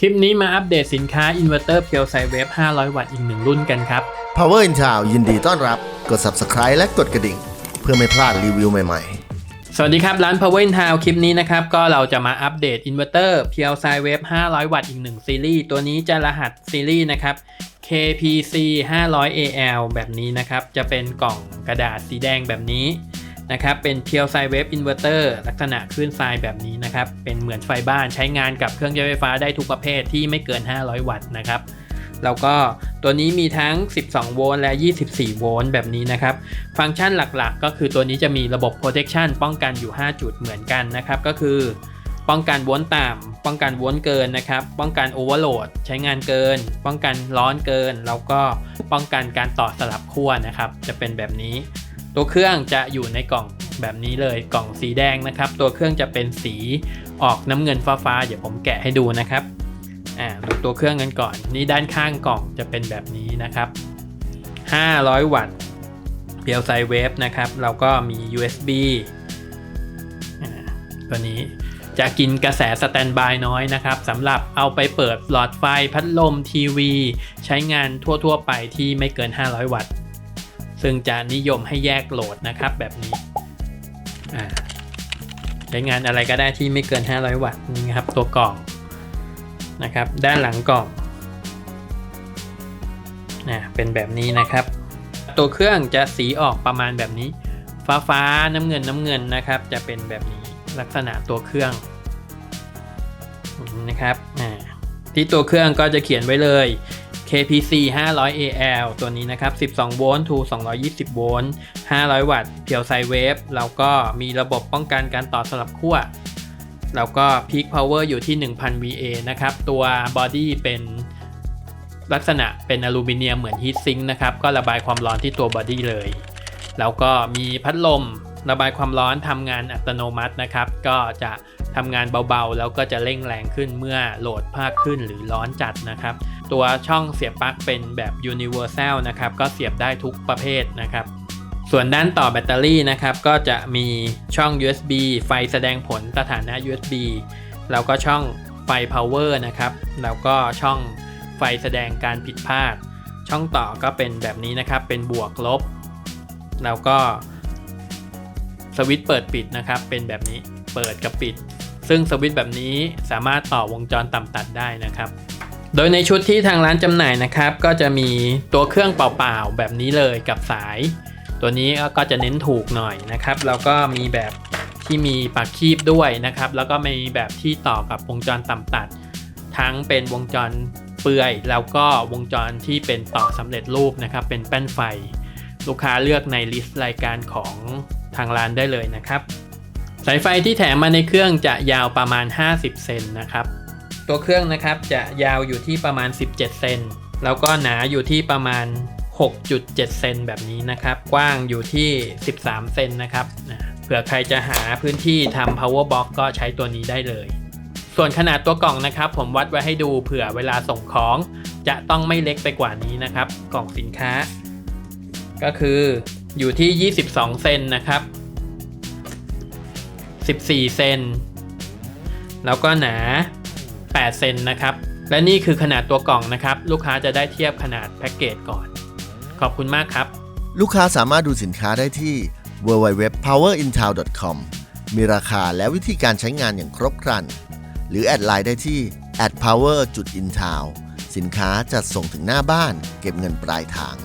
คลิปนี้มาอัปเดตสินค้าอินเวอร์เตอร์เพียวไซเวฟ500 วัตต์อีกหนึ่งรุ่นกันครับ Power in Town ยินดีต้อนรับ กด Subscribe และกดกระดิ่ง เพื่อไม่พลาดรีวิวใหม่สวัสดีครับ ร้าน Power in Town คลิปนี้นะครับ ก็เราจะมาอัปเดตอินเวอร์เตอร์เพียวไซเวฟ500 วัตต์อีกหนึ่งซีรีส์ ตัวนี้จะรหัสซีรีส์นะครับ KPC 500 AL แบบนี้นะครับ จะเป็นกล่องกระดาษสีแดงแบบนี้ นะครับเป็นเพียวไซเวฟอินเวอร์เตอร์ลักษณะคลื่นไซแบบนี้นะครับ เป็นเหมือนไฟบ้านใช้งานกับเครื่องใช้ไฟฟ้าได้ทุกประเภทที่ไม่เกิน 500 วัตต์นะครับแล้วก็ตัวนี้มีทั้ง 12 โวลต์และ 24 โวลต์แบบนี้นะครับ ฟังก์ชันหลักๆ ก็คือตัวนี้จะมีระบบ protection ป้องกันอยู่ 5 จุดเหมือนกันนะครับ ก็คือป้องกันโวลต์ต่ำป้องกันโวลต์เกินนะครับ ป้องกันโอเวอร์โหลดใช้งานเกิน ป้องกันร้อนเกิน แล้วก็ป้องกันการต่อสลับขั้วนะครับ จะเป็นแบบนี้ ตัวเครื่องจะอยู่ในกล่องแบบนี้เลยกล่องสีแดงนะครับ ตัวเครื่องจะเป็นสีออกน้ำเงินฟ้าๆเดี๋ยวผมแกะให้ดูนะครับอ่าดูตัวเครื่องกันก่อน นี่ด้านข้างกล่องจะเป็นแบบนี้นะครับ 500 วัตต์เพียวไซเวฟนะครับเราก็มี USB อ่าตัวนี้จะกินกระแสสแตนบายน้อยนะครับสำหรับเอาไปเปิดหลอดไฟพัดลมทีวี ใช้งานทั่ว ๆ ไปที่ไม่เกิน 500 วัตต์ ซึ่งจะนิยมให้แยกโหลดนะครับแบบนี้ใช้งานอะไรก็ได้ที่ไม่เกิน 500 วัตต์นี่ครับตัวกล่องนะครับ ด้านหลังกล่องนะเป็นแบบนี้นะครับ ตัวเครื่องจะสีออกประมาณแบบนี้ ฟ้าฟ้าน้ำเงินน้ำเงินนะครับ จะเป็นแบบนี้ลักษณะตัวเครื่องนะครับที่ตัวเครื่องก็จะเขียนไว้เลย KPC 500 AL ตัวนี้นะครับ 12 โวลต์ to 220 โวลต์ 500 วัตต์ เพียวไซเวฟ แล้วก็มีระบบป้องกันการต่อสลับขั้ว แล้วก็ Peak Power อยู่ที่ 1000 VA นะครับ ตัวบอดี้เป็นลักษณะเป็นอลูมิเนียมเหมือนฮีทซิงค์นะครับ ก็ระบายความร้อนที่ตัวบอดี้เลย แล้วก็มีพัดลม ระบายความร้อนทำงานอัตโนมัตินะครับ ก็จะทำงานเบาๆ แล้วก็จะเร่งแรงขึ้นเมื่อโหลดมากขึ้นหรือร้อนจัดนะครับ ตัวช่องเสียบปลั๊กเป็นแบบ Universal นะครับ ก็เสียบได้ทุกประเภทนะครับ ส่วนด้านต่อแบตเตอรี่นะครับ ก็จะมีช่อง USB ไฟแสดงผลสถานะ USB แล้วก็ช่องไฟ power นะครับ แล้วก็ช่องไฟแสดงการผิดพลาด ช่องต่อก็เป็นแบบนี้นะครับ เป็นบวกลบ แล้วก็ สวิตช์เปิดปิดนะครับ เป็นแบบนี้เปิดกับปิด ซึ่งสวิตช์แบบนี้สามารถต่อวงจรต่ำตัดได้นะครับ โดยในชุดที่ทางร้านจำหน่ายนะครับ ก็จะมีตัวเครื่องเปล่าๆแบบนี้เลยกับสาย ตัวนี้ก็จะเน้นถูกหน่อยนะครับ แล้วก็มีแบบที่มีปากคีบด้วยนะครับ แล้วก็มีแบบที่ต่อกับวงจรต่ำตัด ทั้งเป็นวงจรเปื่อยแล้วก็วงจรที่เป็นต่อสำเร็จรูปนะครับ เป็นแป้นไฟ ลูกค้าเลือกในลิสต์รายการของ ทางร้านได้เลยนะครับ สายไฟที่แถมมาในเครื่องจะยาวประมาณ 50 เซนนะครับ ตัวเครื่องนะครับจะยาวอยู่ที่ประมาณ 17 เซนแล้วก็หนาอยู่ที่ประมาณ 6.7 เซนแบบนี้นะครับ กว้างอยู่ที่ 13 เซนนะครับนะเผื่อใครจะหาพื้นที่ทำ power box ก็ใช้ตัวนี้ได้เลย ส่วนขนาดตัวกล่องนะครับ ผมวัดไว้ให้ดูเผื่อเวลาส่งของ จะต้องไม่เล็กไปกว่านี้นะครับ กล่องสินค้า ก็คือ อยู่ที่ 22 เซนนะครับ 14 เซน แล้วก็หนา 8 เซนนะครับ และนี่คือขนาดตัวกล่องนะครับ ลูกค้าจะได้เทียบขนาดแพ็กเกจก่อน ขอบคุณมากครับ ลูกค้าสามารถดูสินค้าได้ที่ www.powerintown.com มีราคาและวิธีการใช้งานอย่างครบครัน หรือแอดไลน์ได้ที่ @power.intown สินค้าจัดส่งถึงหน้าบ้าน เก็บเงินปลายทาง